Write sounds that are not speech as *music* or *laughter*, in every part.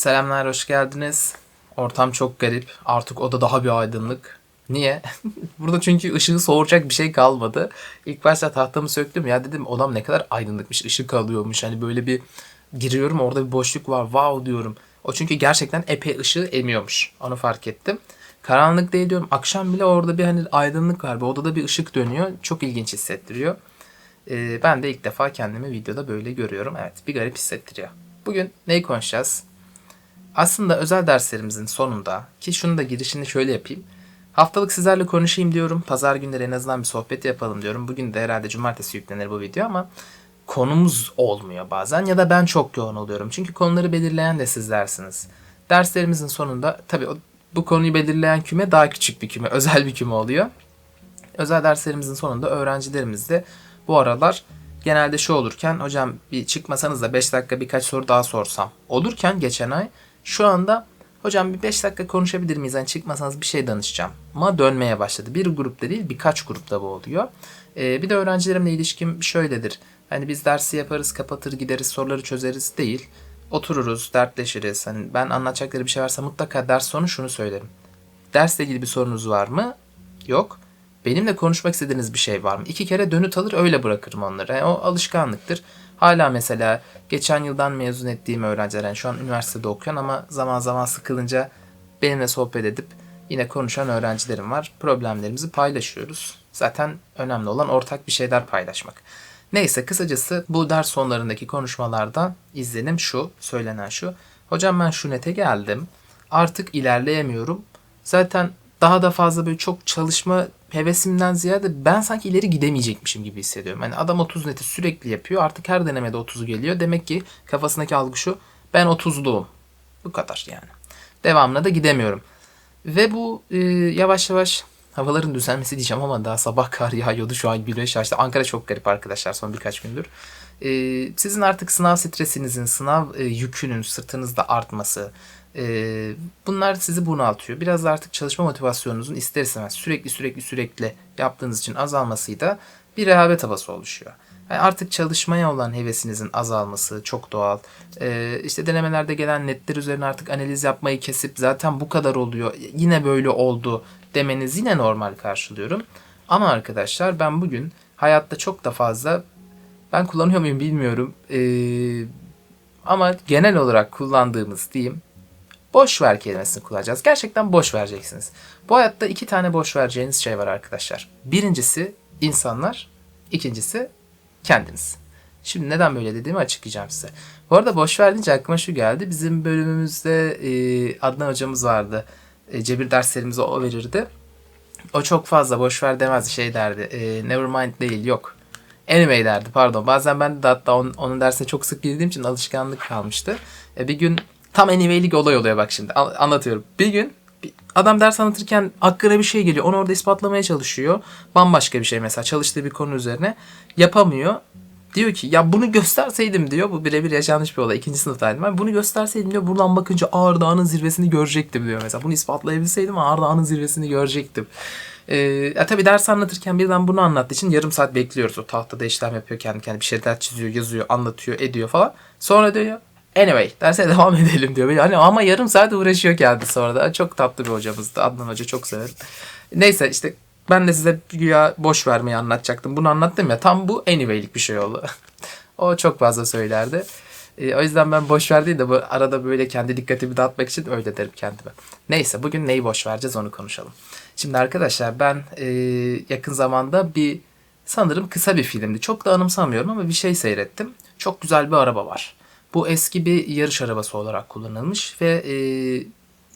Selamlar, hoş geldiniz. Ortam çok garip. Artık oda daha bir aydınlık. Niye? *laughs* Burada çünkü ışığı soğuracak bir şey kalmadı. İlk başta tahtamı söktüm ya dedim odam ne kadar aydınlıkmış, ışık alıyormuş. Hani böyle bir giriyorum orada bir boşluk var. Wow diyorum. O çünkü gerçekten epey ışığı emiyormuş. Onu fark ettim. Karanlık değil diyorum. Akşam bile orada bir hani aydınlık var. Bir odada bir ışık dönüyor. Çok ilginç hissettiriyor. Ee, ben de ilk defa kendimi videoda böyle görüyorum. Evet bir garip hissettiriyor. Bugün neyi konuşacağız? Aslında özel derslerimizin sonunda ki şunu da girişini şöyle yapayım. Haftalık sizlerle konuşayım diyorum. Pazar günleri en azından bir sohbet yapalım diyorum. Bugün de herhalde cumartesi yüklenir bu video ama konumuz olmuyor bazen ya da ben çok yoğun oluyorum. Çünkü konuları belirleyen de sizlersiniz. Derslerimizin sonunda tabii bu konuyu belirleyen küme daha küçük bir küme, *laughs* özel bir küme oluyor. Özel derslerimizin sonunda öğrencilerimiz de bu aralar genelde şu olurken hocam bir çıkmasanız da 5 dakika birkaç soru daha sorsam olurken geçen ay şu anda hocam bir 5 dakika konuşabilir miyiz? Hani çıkmasanız bir şey danışacağım. Ma dönmeye başladı. Bir grupta değil birkaç grupta bu oluyor. Ee, bir de öğrencilerimle ilişkim şöyledir. Hani biz dersi yaparız, kapatır gideriz, soruları çözeriz değil. Otururuz, dertleşiriz. Hani ben anlatacakları bir şey varsa mutlaka ders sonu şunu söylerim. Dersle ilgili bir sorunuz var mı? Yok. Benimle konuşmak istediğiniz bir şey var mı? İki kere dönüt alır öyle bırakırım onları. Yani o alışkanlıktır. Hala mesela geçen yıldan mezun ettiğim öğrenciler yani şu an üniversitede okuyan ama zaman zaman sıkılınca benimle sohbet edip yine konuşan öğrencilerim var. Problemlerimizi paylaşıyoruz. Zaten önemli olan ortak bir şeyler paylaşmak. Neyse kısacası bu ders sonlarındaki konuşmalardan izlenim şu, söylenen şu. Hocam ben şu nete geldim. Artık ilerleyemiyorum. Zaten daha da fazla böyle çok çalışma hevesimden ziyade ben sanki ileri gidemeyecekmişim gibi hissediyorum. Yani adam 30 neti sürekli yapıyor. Artık her denemede 30'u geliyor. Demek ki kafasındaki algı şu. Ben 30'luğum. Bu kadar yani. Devamına da gidemiyorum. Ve bu e, yavaş yavaş havaların düzelmesi diyeceğim ama daha sabah kar yağıyordu. Şu an güneş açtı. Ankara çok garip arkadaşlar son birkaç gündür. E, sizin artık sınav stresinizin, sınav e, yükünün sırtınızda artması, e, bunlar sizi bunaltıyor. Biraz da artık çalışma motivasyonunuzun ister istemez sürekli sürekli sürekli yaptığınız için azalmasıyla bir rehavet havası oluşuyor. Yani artık çalışmaya olan hevesinizin azalması çok doğal. Ee, işte denemelerde gelen netler üzerine artık analiz yapmayı kesip zaten bu kadar oluyor, yine böyle oldu demeniz yine normal karşılıyorum. Ama arkadaşlar ben bugün hayatta çok da fazla ben kullanıyor muyum bilmiyorum. Ee, ama genel olarak kullandığımız diyeyim boş ver kelimesini kullanacağız. Gerçekten boş vereceksiniz. Bu hayatta iki tane boş vereceğiniz şey var arkadaşlar. Birincisi insanlar, ikincisi kendiniz. Şimdi neden böyle dediğimi açıklayacağım size. Bu arada boş ver deyince aklıma şu geldi. Bizim bölümümüzde e, Adnan hocamız vardı. E, cebir derslerimizi o verirdi. O çok fazla boş ver demezdi şey derdi. E, never mind değil yok. Anyway derdi pardon. Bazen ben de hatta onun, onun dersine çok sık girdiğim için alışkanlık kalmıştı. E, bir gün tam anyway'lik olay oluyor bak şimdi An- anlatıyorum. Bir gün adam ders anlatırken aklına bir şey geliyor. Onu orada ispatlamaya çalışıyor. Bambaşka bir şey mesela çalıştığı bir konu üzerine yapamıyor. Diyor ki ya bunu gösterseydim diyor. Bu birebir yaşanmış bir olay. İkinci sınıftaydım ben. Bunu gösterseydim diyor. Buradan bakınca Ağrı Dağı'nın zirvesini görecektim diyor mesela. Bunu ispatlayabilseydim Ağrı Dağı'nın zirvesini görecektim. Ee, ya tabii ders anlatırken birden bunu anlattığı için yarım saat bekliyoruz. O tahtada işlem yapıyor kendi kendine bir şeyler çiziyor, yazıyor, anlatıyor, ediyor falan. Sonra diyor anyway derse *laughs* devam edelim diyor. Hani ama yarım saat uğraşıyor kendi sonra da. Çok tatlı bir hocamızdı. Adnan Hoca çok severim. Neyse işte ben de size güya boş vermeyi anlatacaktım. Bunu anlattım ya tam bu anyway'lik bir şey oldu. *laughs* o çok fazla söylerdi. Ee, o yüzden ben boş ver de bu arada böyle kendi dikkatimi dağıtmak için öyle derim kendime. Neyse bugün neyi boş vereceğiz onu konuşalım. Şimdi arkadaşlar ben e, yakın zamanda bir sanırım kısa bir filmdi. Çok da anımsamıyorum ama bir şey seyrettim. Çok güzel bir araba var. Bu eski bir yarış arabası olarak kullanılmış ve e,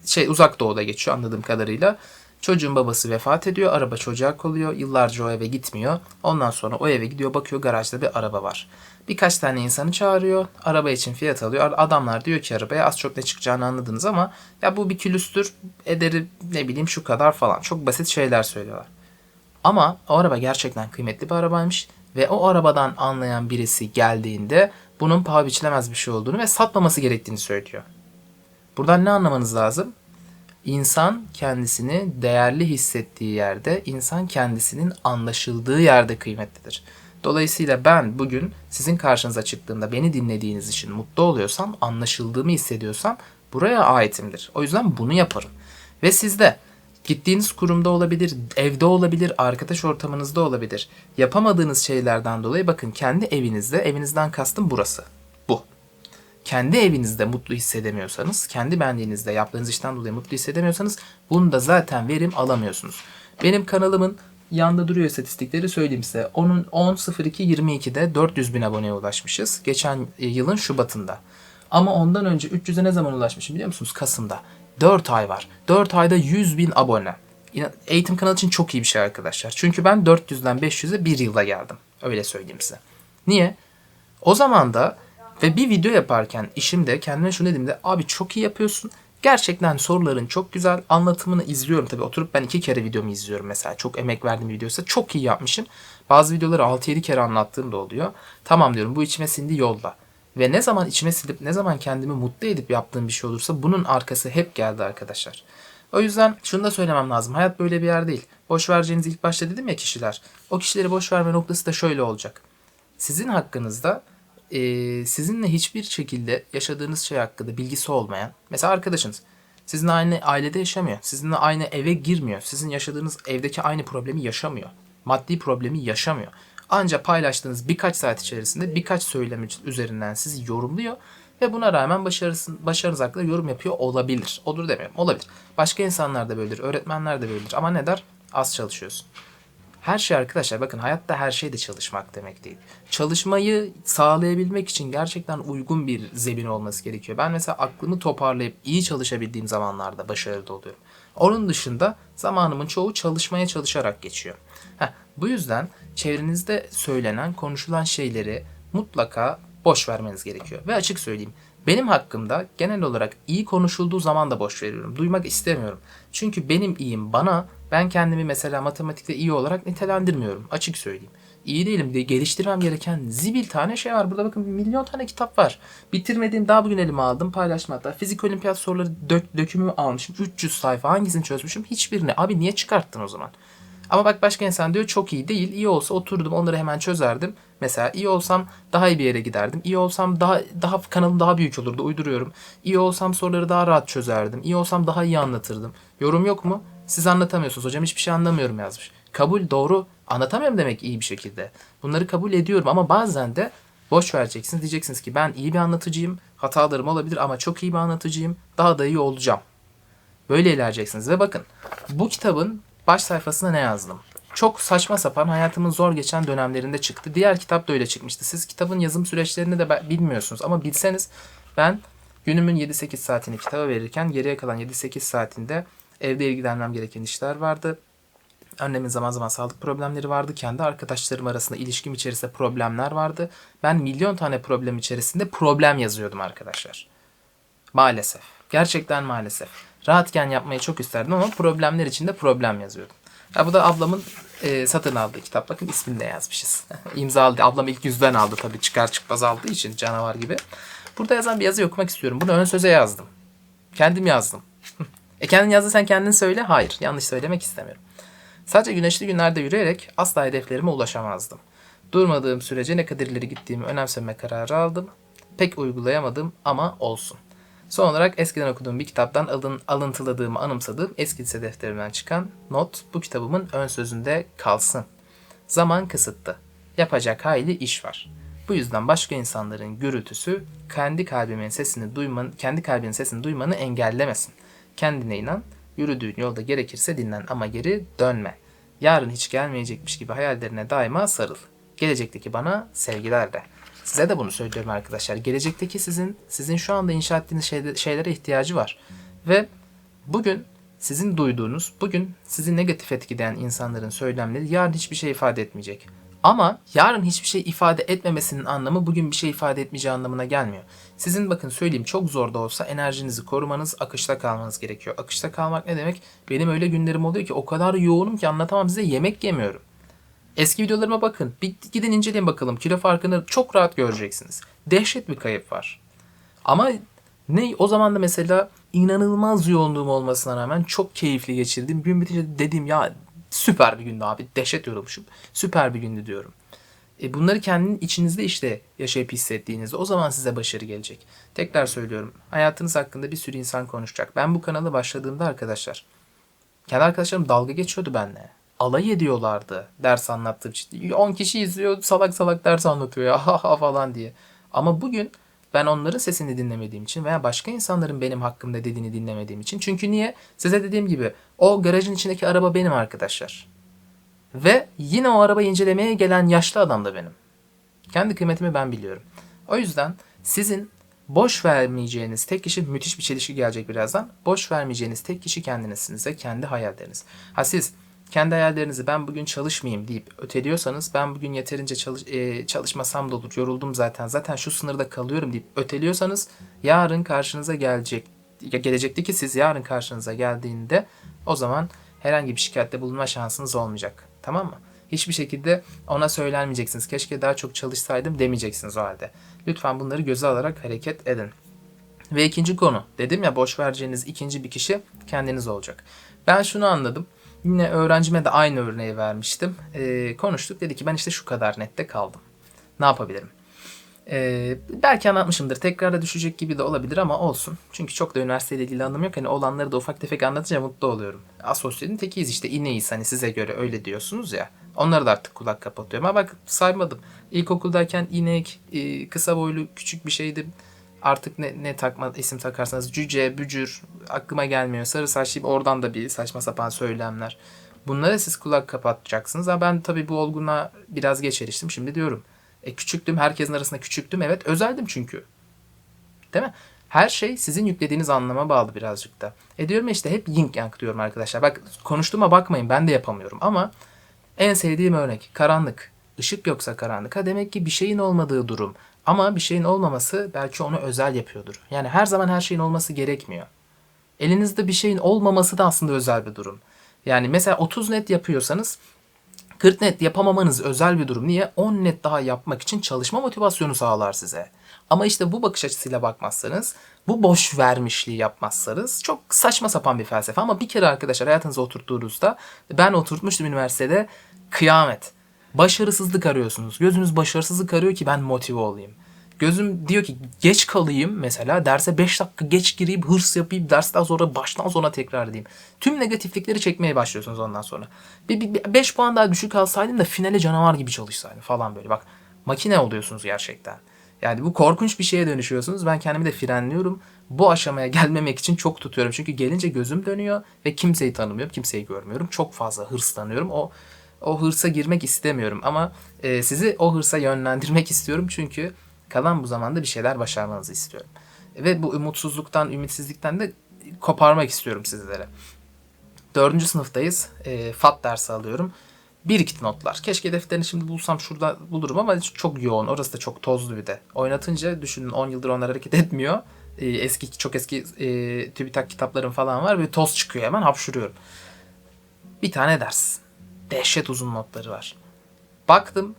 şey uzak doğuda geçiyor anladığım kadarıyla. Çocuğun babası vefat ediyor. Araba çocuğa kalıyor. Yıllarca o eve gitmiyor. Ondan sonra o eve gidiyor bakıyor garajda bir araba var. Birkaç tane insanı çağırıyor. Araba için fiyat alıyor. Adamlar diyor ki arabaya az çok ne çıkacağını anladınız ama ya bu bir külüstür ederi ne bileyim şu kadar falan. Çok basit şeyler söylüyorlar. Ama o araba gerçekten kıymetli bir arabaymış ve o arabadan anlayan birisi geldiğinde bunun paha biçilemez bir şey olduğunu ve satmaması gerektiğini söylüyor. Buradan ne anlamanız lazım? İnsan kendisini değerli hissettiği yerde, insan kendisinin anlaşıldığı yerde kıymetlidir. Dolayısıyla ben bugün sizin karşınıza çıktığımda beni dinlediğiniz için mutlu oluyorsam, anlaşıldığımı hissediyorsam Buraya aitimdir. O yüzden bunu yaparım. Ve sizde gittiğiniz kurumda olabilir, evde olabilir, arkadaş ortamınızda olabilir. Yapamadığınız şeylerden dolayı bakın kendi evinizde, evinizden kastım burası. Bu. Kendi evinizde mutlu hissedemiyorsanız, kendi benliğinizde yaptığınız işten dolayı mutlu hissedemiyorsanız bunu da zaten verim alamıyorsunuz. Benim kanalımın yanda duruyor istatistikleri söyleyeyim size. Onun 10.02.22'de 400 bin aboneye ulaşmışız. Geçen e, yılın Şubat'ında. Ama ondan önce 300'e ne zaman ulaşmışım biliyor musunuz? Kasım'da. 4 ay var. 4 ayda 100 bin abone. Eğitim kanalı için çok iyi bir şey arkadaşlar. Çünkü ben 400'den 500'e bir yılda geldim. Öyle söyleyeyim size. Niye? O zaman da ve bir video yaparken işimde kendime şunu dediğimde abi çok iyi yapıyorsun. Gerçekten soruların çok güzel. Anlatımını izliyorum tabii. Oturup ben iki kere videomu izliyorum mesela. Çok emek verdiğim videoysa çok iyi yapmışım. Bazı videoları 6-7 kere anlattığım da oluyor. Tamam diyorum bu içime sindi yolda. Ve ne zaman içime silip ne zaman kendimi mutlu edip yaptığım bir şey olursa bunun arkası hep geldi arkadaşlar. O yüzden şunu da söylemem lazım. Hayat böyle bir yer değil. Boş vereceğiniz ilk başta dedim ya kişiler. O kişileri boş verme noktası da şöyle olacak. Sizin hakkınızda e, sizinle hiçbir şekilde yaşadığınız şey hakkında bilgisi olmayan, mesela arkadaşınız sizinle aynı ailede yaşamıyor, sizinle aynı eve girmiyor, sizin yaşadığınız evdeki aynı problemi yaşamıyor, maddi problemi yaşamıyor. Ancak paylaştığınız birkaç saat içerisinde birkaç söylem üzerinden sizi yorumluyor ve buna rağmen başarısın, başarınız hakkında yorum yapıyor olabilir. Olur demiyorum, olabilir. Başka insanlar da böyledir, öğretmenler de böyledir ama ne der? Az çalışıyorsun. Her şey arkadaşlar bakın hayatta her şey de çalışmak demek değil. Çalışmayı sağlayabilmek için gerçekten uygun bir zemin olması gerekiyor. Ben mesela aklımı toparlayıp iyi çalışabildiğim zamanlarda başarılı oluyorum. Onun dışında zamanımın çoğu çalışmaya çalışarak geçiyor. Heh, bu yüzden çevrenizde söylenen, konuşulan şeyleri mutlaka boş vermeniz gerekiyor. Ve açık söyleyeyim. Benim hakkımda genel olarak iyi konuşulduğu zaman da boş veriyorum. Duymak istemiyorum. Çünkü benim iyiyim bana ben kendimi mesela matematikte iyi olarak nitelendirmiyorum. Açık söyleyeyim. İyi değilim diye geliştirmem gereken zibil tane şey var. Burada bakın milyon tane kitap var. Bitirmediğim daha bugün elime aldım paylaştım hatta. Fizik olimpiyat soruları dök, dökümü almışım. 300 sayfa hangisini çözmüşüm? Hiçbirini. Abi niye çıkarttın o zaman? Ama bak başka insan diyor çok iyi değil. İyi olsa oturdum onları hemen çözerdim. Mesela iyi olsam daha iyi bir yere giderdim. İyi olsam daha daha kanalım daha büyük olurdu. Uyduruyorum. İyi olsam soruları daha rahat çözerdim. İyi olsam daha iyi anlatırdım. Yorum yok mu? Siz anlatamıyorsunuz. Hocam hiçbir şey anlamıyorum yazmış. Kabul doğru. Anlatamıyorum demek iyi bir şekilde. Bunları kabul ediyorum ama bazen de boş vereceksiniz. Diyeceksiniz ki ben iyi bir anlatıcıyım. Hatalarım olabilir ama çok iyi bir anlatıcıyım. Daha da iyi olacağım. Böyle ilerleyeceksiniz. Ve bakın bu kitabın baş sayfasına ne yazdım? Çok saçma sapan hayatımın zor geçen dönemlerinde çıktı. Diğer kitap da öyle çıkmıştı. Siz kitabın yazım süreçlerini de bilmiyorsunuz ama bilseniz ben günümün 7-8 saatini kitaba verirken geriye kalan 7-8 saatinde evde ilgilenmem gereken işler vardı. Annemin zaman zaman sağlık problemleri vardı. Kendi arkadaşlarım arasında ilişkim içerisinde problemler vardı. Ben milyon tane problem içerisinde problem yazıyordum arkadaşlar. Maalesef. Gerçekten maalesef. Rahatken yapmayı çok isterdim ama problemler içinde problem yazıyordum. Ha, bu da ablamın e, satın aldığı kitap. Bakın ismini de yazmışız. *laughs* İmzaladı. Ablam ilk yüzden aldı tabii çıkar çıkmaz aldığı için canavar gibi. Burada yazan bir yazı okumak istiyorum. Bunu ön söze yazdım. Kendim yazdım. *laughs* e kendin yazdın sen kendin söyle. Hayır. Yanlış söylemek istemiyorum. Sadece güneşli günlerde yürüyerek asla hedeflerime ulaşamazdım. Durmadığım sürece ne kadar ileri gittiğimi önemseme kararı aldım. Pek uygulayamadım ama olsun. Son olarak eskiden okuduğum bir kitaptan alın, alıntıladığımı anımsadığım eski lise defterimden çıkan not bu kitabımın ön sözünde kalsın. Zaman kısıtlı. Yapacak hayli iş var. Bu yüzden başka insanların gürültüsü kendi kalbimin sesini duyman, kendi kalbinin sesini duymanı engellemesin. Kendine inan, yürüdüğün yolda gerekirse dinlen ama geri dönme. Yarın hiç gelmeyecekmiş gibi hayallerine daima sarıl. Gelecekteki bana sevgiler de. Size de bunu söylüyorum arkadaşlar. Gelecekteki sizin, sizin şu anda inşa ettiğiniz şeylere ihtiyacı var. Ve bugün sizin duyduğunuz, bugün sizi negatif etkileyen insanların söylemleri yarın hiçbir şey ifade etmeyecek. Ama yarın hiçbir şey ifade etmemesinin anlamı bugün bir şey ifade etmeyeceği anlamına gelmiyor. Sizin bakın söyleyeyim çok zor da olsa enerjinizi korumanız, akışta kalmanız gerekiyor. Akışta kalmak ne demek? Benim öyle günlerim oluyor ki o kadar yoğunum ki anlatamam size yemek yemiyorum. Eski videolarıma bakın. Bir gidin inceleyin bakalım. Kilo farkını çok rahat göreceksiniz. Dehşet bir kayıp var. Ama ne o zaman da mesela inanılmaz yoğunluğum olmasına rağmen çok keyifli geçirdim. Gün bitince dedim ya süper bir gündü abi. Dehşet yorulmuşum. Süper bir gündü diyorum. E bunları kendinin içinizde işte yaşayıp hissettiğinizde o zaman size başarı gelecek. Tekrar söylüyorum. Hayatınız hakkında bir sürü insan konuşacak. Ben bu kanala başladığımda arkadaşlar kendi arkadaşlarım dalga geçiyordu benimle. Alay ediyorlardı ders anlattığım için. 10 kişi izliyor salak salak ders anlatıyor ya *laughs* ha ha falan diye. Ama bugün ben onların sesini dinlemediğim için veya başka insanların benim hakkımda dediğini dinlemediğim için. Çünkü niye? Size dediğim gibi o garajın içindeki araba benim arkadaşlar. Ve yine o arabayı incelemeye gelen yaşlı adam da benim. Kendi kıymetimi ben biliyorum. O yüzden sizin boş vermeyeceğiniz tek kişi müthiş bir çelişki gelecek birazdan. Boş vermeyeceğiniz tek kişi kendinizsiniz ve kendi hayalleriniz. Ha siz kendi hayallerinizi ben bugün çalışmayayım deyip öteliyorsanız ben bugün yeterince çalış, e, çalışmasam da olur yoruldum zaten zaten şu sınırda kalıyorum deyip öteliyorsanız yarın karşınıza gelecek gelecekti ki siz yarın karşınıza geldiğinde o zaman herhangi bir şikayette bulunma şansınız olmayacak. Tamam mı? Hiçbir şekilde ona söylenmeyeceksiniz. Keşke daha çok çalışsaydım demeyeceksiniz o halde. Lütfen bunları göze alarak hareket edin. Ve ikinci konu. Dedim ya boş vereceğiniz ikinci bir kişi kendiniz olacak. Ben şunu anladım. Yine öğrencime de aynı örneği vermiştim. Ee, konuştuk. Dedi ki ben işte şu kadar nette kaldım. Ne yapabilirim? Ee, belki anlatmışımdır. Tekrar da düşecek gibi de olabilir ama olsun. Çünkü çok da üniversiteyle ilgili anlamı yok. Hani olanları da ufak tefek anlatınca mutlu oluyorum. Asosyalin tekiyiz işte ineyiz hani size göre öyle diyorsunuz ya. Onları da artık kulak kapatıyorum. Ama bak saymadım. İlkokuldayken inek, e, kısa boylu küçük bir şeydim. Artık ne, ne takma isim takarsanız cüce, bücür aklıma gelmiyor. Sarı saçlı oradan da bir saçma sapan söylemler. Bunlara siz kulak kapatacaksınız. Ama ben tabii bu olgunluğa biraz geç eriştim. Şimdi diyorum. E küçüktüm, herkesin arasında küçüktüm. Evet, özeldim çünkü. Değil mi? Her şey sizin yüklediğiniz anlama bağlı birazcık da. E diyorum işte hep yin yang diyorum arkadaşlar. Bak konuştuğuma bakmayın ben de yapamıyorum ama en sevdiğim örnek karanlık. Işık yoksa karanlık. Ha demek ki bir şeyin olmadığı durum. Ama bir şeyin olmaması belki onu özel yapıyordur. Yani her zaman her şeyin olması gerekmiyor. Elinizde bir şeyin olmaması da aslında özel bir durum. Yani mesela 30 net yapıyorsanız 40 net yapamamanız özel bir durum. Niye? 10 net daha yapmak için çalışma motivasyonu sağlar size. Ama işte bu bakış açısıyla bakmazsanız, bu boş vermişliği yapmazsanız çok saçma sapan bir felsefe. Ama bir kere arkadaşlar hayatınıza oturttuğunuzda ben oturtmuştum üniversitede kıyamet. Başarısızlık arıyorsunuz. Gözünüz başarısızlık arıyor ki ben motive olayım. Gözüm diyor ki geç kalayım mesela derse 5 dakika geç gireyim hırs yapayım dersten sonra baştan sona tekrar edeyim. Tüm negatiflikleri çekmeye başlıyorsunuz ondan sonra. Bir 5 puan daha düşük alsaydım da finale canavar gibi çalışsaydım falan böyle bak makine oluyorsunuz gerçekten. Yani bu korkunç bir şeye dönüşüyorsunuz. Ben kendimi de frenliyorum. Bu aşamaya gelmemek için çok tutuyorum. Çünkü gelince gözüm dönüyor ve kimseyi tanımıyorum, kimseyi görmüyorum. Çok fazla hırslanıyorum. O o hırsa girmek istemiyorum ama e, sizi o hırsa yönlendirmek *laughs* istiyorum çünkü kalan bu zamanda bir şeyler başarmanızı istiyorum. Ve bu umutsuzluktan, ümitsizlikten de koparmak istiyorum sizlere. Dördüncü sınıftayız. E, FAT dersi alıyorum. Bir iki notlar. Keşke defterini şimdi bulsam şurada bulurum ama çok yoğun. Orası da çok tozlu bir de. Oynatınca düşünün 10 yıldır onlar hareket etmiyor. E, eski çok eski e, TÜBİTAK kitaplarım falan var ve toz çıkıyor hemen hapşuruyorum. Bir tane ders. Dehşet uzun notları var. Baktım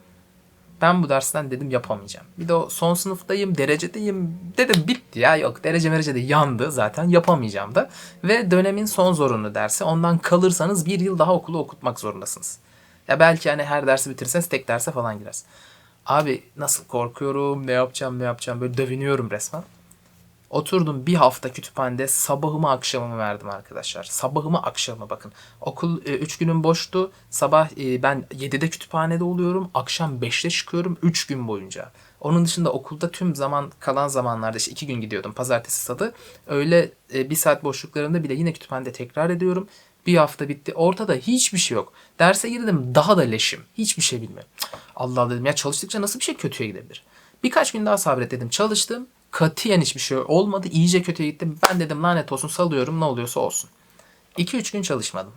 ben bu dersten dedim yapamayacağım. Bir de o son sınıftayım, derecedeyim. Dedim bitti ya yok derece merece de yandı zaten yapamayacağım da. Ve dönemin son zorunlu dersi. Ondan kalırsanız bir yıl daha okulu okutmak zorundasınız. Ya belki hani her dersi bitirseniz tek derse falan girersiniz. Abi nasıl korkuyorum, ne yapacağım, ne yapacağım böyle dövünüyorum resmen. Oturdum bir hafta kütüphanede sabahımı akşamımı verdim arkadaşlar. Sabahımı akşamı bakın. Okul 3 e, günüm boştu. Sabah e, ben 7'de kütüphanede oluyorum. Akşam 5'te çıkıyorum 3 gün boyunca. Onun dışında okulda tüm zaman kalan zamanlarda işte 2 gün gidiyordum pazartesi salı. Öyle e, bir saat boşluklarında bile yine kütüphanede tekrar ediyorum. Bir hafta bitti. Ortada hiçbir şey yok. Derse girdim daha da leşim. Hiçbir şey bilmiyorum. Allah dedim ya çalıştıkça nasıl bir şey kötüye gidebilir? Birkaç gün daha sabret dedim. Çalıştım. Katiyen hiçbir şey olmadı. İyice kötüye gittim. Ben dedim lanet olsun salıyorum ne oluyorsa olsun. 2-3 gün çalışmadım.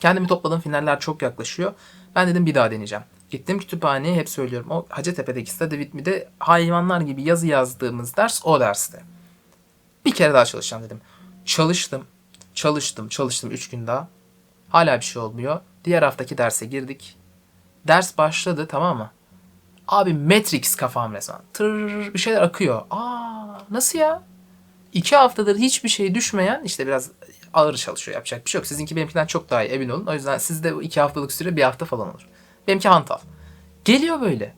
Kendimi topladım finaller çok yaklaşıyor. Ben dedim bir daha deneyeceğim. Gittim kütüphaneye hep söylüyorum. O Hacettepe'deki Stade Vitmi'de hayvanlar gibi yazı yazdığımız ders o derste. Bir kere daha çalışacağım dedim. Çalıştım. Çalıştım. Çalıştım 3 gün daha. Hala bir şey olmuyor. Diğer haftaki derse girdik. Ders başladı tamam mı? Abi Matrix kafam resmen. Tır bir şeyler akıyor. Aa nasıl ya? İki haftadır hiçbir şey düşmeyen işte biraz ağır çalışıyor yapacak bir şey yok. Sizinki benimkinden çok daha iyi emin olun. O yüzden sizde iki haftalık süre bir hafta falan olur. Benimki hantal. Geliyor böyle.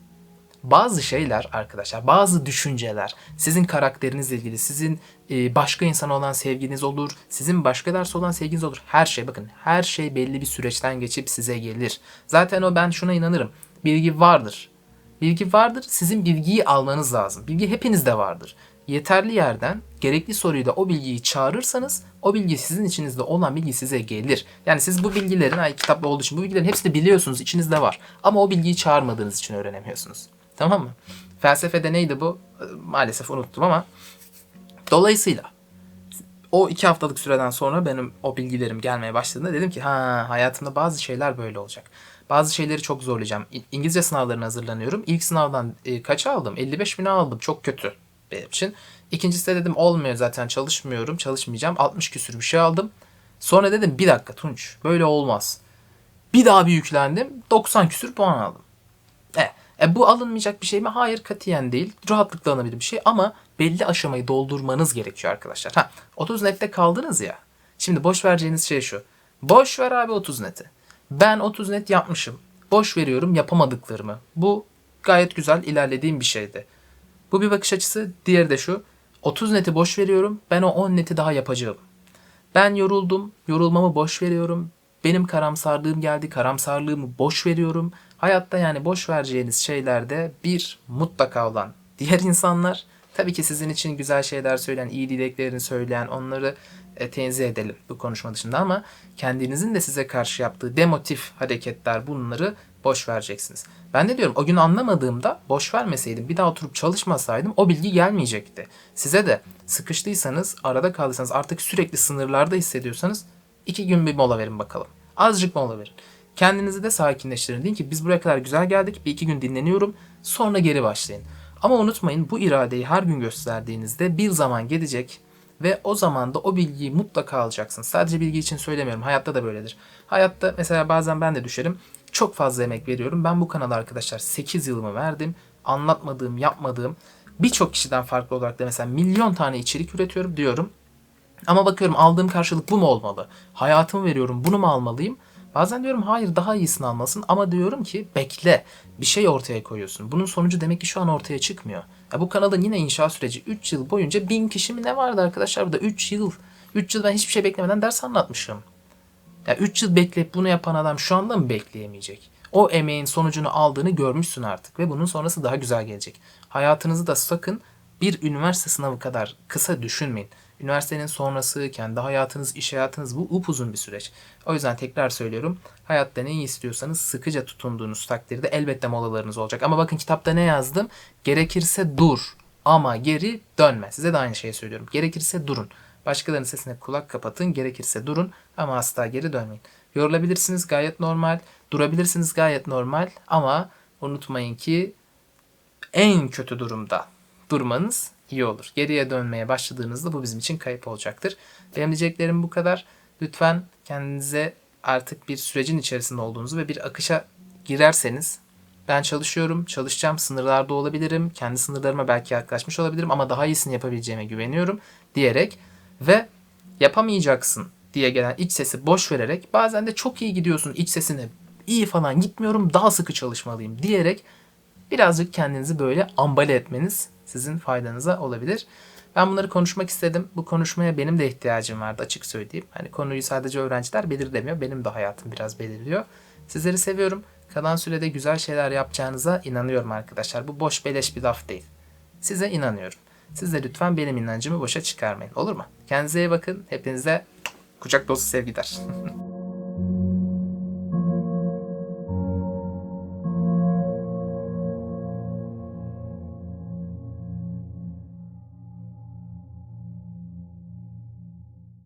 Bazı şeyler arkadaşlar, bazı düşünceler sizin karakterinizle ilgili, sizin e, başka insana olan sevginiz olur, sizin başka ders olan sevginiz olur. Her şey bakın, her şey belli bir süreçten geçip size gelir. Zaten o ben şuna inanırım. Bilgi vardır. Bilgi vardır. Sizin bilgiyi almanız lazım. Bilgi hepinizde vardır. Yeterli yerden gerekli soruyu da o bilgiyi çağırırsanız o bilgi sizin içinizde olan bilgi size gelir. Yani siz bu bilgilerin ay kitapta olduğu için bu bilgilerin hepsini biliyorsunuz içinizde var. Ama o bilgiyi çağırmadığınız için öğrenemiyorsunuz. Tamam mı? Felsefede neydi bu? Maalesef unuttum ama dolayısıyla o iki haftalık süreden sonra benim o bilgilerim gelmeye başladığında dedim ki ha hayatımda bazı şeyler böyle olacak. Bazı şeyleri çok zorlayacağım. İngilizce sınavlarına hazırlanıyorum. İlk sınavdan e, kaç aldım? 55 bin aldım. Çok kötü benim için. İkincisi de dedim olmuyor zaten çalışmıyorum, çalışmayacağım. 60 küsür bir şey aldım. Sonra dedim bir dakika Tunç böyle olmaz. Bir daha bir yüklendim. 90 küsür puan aldım. E, e, bu alınmayacak bir şey mi? Hayır katiyen değil. Rahatlıkla alınabilir bir şey ama belli aşamayı doldurmanız gerekiyor arkadaşlar. Ha, 30 nette kaldınız ya. Şimdi boş vereceğiniz şey şu. Boş ver abi 30 neti. Ben 30 net yapmışım. Boş veriyorum yapamadıklarımı. Bu gayet güzel ilerlediğim bir şeydi. Bu bir bakış açısı. Diğeri de şu. 30 neti boş veriyorum. Ben o 10 neti daha yapacağım. Ben yoruldum. Yorulmamı boş veriyorum. Benim karamsarlığım geldi. Karamsarlığımı boş veriyorum. Hayatta yani boş vereceğiniz şeylerde bir mutlaka olan diğer insanlar. Tabii ki sizin için güzel şeyler söyleyen, iyi dileklerini söyleyen onları e, tenzih edelim bu konuşma dışında ama kendinizin de size karşı yaptığı demotif hareketler bunları boş vereceksiniz. Ben de diyorum o gün anlamadığımda boş vermeseydim bir daha oturup çalışmasaydım o bilgi gelmeyecekti. Size de sıkıştıysanız arada kaldıysanız artık sürekli sınırlarda hissediyorsanız iki gün bir mola verin bakalım. Azıcık mola verin. Kendinizi de sakinleştirin. Deyin ki biz buraya kadar güzel geldik. Bir iki gün dinleniyorum. Sonra geri başlayın. Ama unutmayın bu iradeyi her gün gösterdiğinizde bir zaman gelecek ve o zaman da o bilgiyi mutlaka alacaksınız. Sadece bilgi için söylemiyorum. Hayatta da böyledir. Hayatta mesela bazen ben de düşerim. Çok fazla emek veriyorum. Ben bu kanala arkadaşlar 8 yılımı verdim. Anlatmadığım, yapmadığım birçok kişiden farklı olarak da mesela milyon tane içerik üretiyorum diyorum. Ama bakıyorum aldığım karşılık bu mu olmalı? Hayatımı veriyorum bunu mu almalıyım? Bazen diyorum hayır daha iyisini almasın ama diyorum ki bekle bir şey ortaya koyuyorsun. Bunun sonucu demek ki şu an ortaya çıkmıyor. Ya bu kanalın yine inşa süreci 3 yıl boyunca 1000 kişi mi ne vardı arkadaşlar burada 3 yıl. 3 yıl ben hiçbir şey beklemeden ders anlatmışım. Ya 3 yıl bekleyip bunu yapan adam şu anda mı bekleyemeyecek? O emeğin sonucunu aldığını görmüşsün artık ve bunun sonrası daha güzel gelecek. Hayatınızı da sakın bir üniversite sınavı kadar kısa düşünmeyin. Üniversitenin sonrası, kendi hayatınız, iş hayatınız bu upuzun bir süreç. O yüzden tekrar söylüyorum. Hayatta neyi istiyorsanız sıkıca tutunduğunuz takdirde elbette molalarınız olacak. Ama bakın kitapta ne yazdım? Gerekirse dur ama geri dönme. Size de aynı şeyi söylüyorum. Gerekirse durun. Başkalarının sesine kulak kapatın. Gerekirse durun ama asla geri dönmeyin. Yorulabilirsiniz gayet normal. Durabilirsiniz gayet normal. Ama unutmayın ki en kötü durumda durmanız iyi olur. Geriye dönmeye başladığınızda bu bizim için kayıp olacaktır. Benim diyeceklerim bu kadar. Lütfen kendinize artık bir sürecin içerisinde olduğunuzu ve bir akışa girerseniz ben çalışıyorum, çalışacağım, sınırlarda olabilirim, kendi sınırlarıma belki yaklaşmış olabilirim ama daha iyisini yapabileceğime güveniyorum diyerek ve yapamayacaksın diye gelen iç sesi boş vererek bazen de çok iyi gidiyorsun iç sesine iyi falan gitmiyorum daha sıkı çalışmalıyım diyerek birazcık kendinizi böyle ambale etmeniz sizin faydanıza olabilir. Ben bunları konuşmak istedim. Bu konuşmaya benim de ihtiyacım vardı açık söyleyeyim. Hani konuyu sadece öğrenciler belirlemiyor. Benim de hayatım biraz belirliyor. Sizleri seviyorum. Kalan sürede güzel şeyler yapacağınıza inanıyorum arkadaşlar. Bu boş beleş bir laf değil. Size inanıyorum. Siz de lütfen benim inancımı boşa çıkarmayın. Olur mu? Kendinize iyi bakın. Hepinize kucak dolusu sevgiler. *laughs*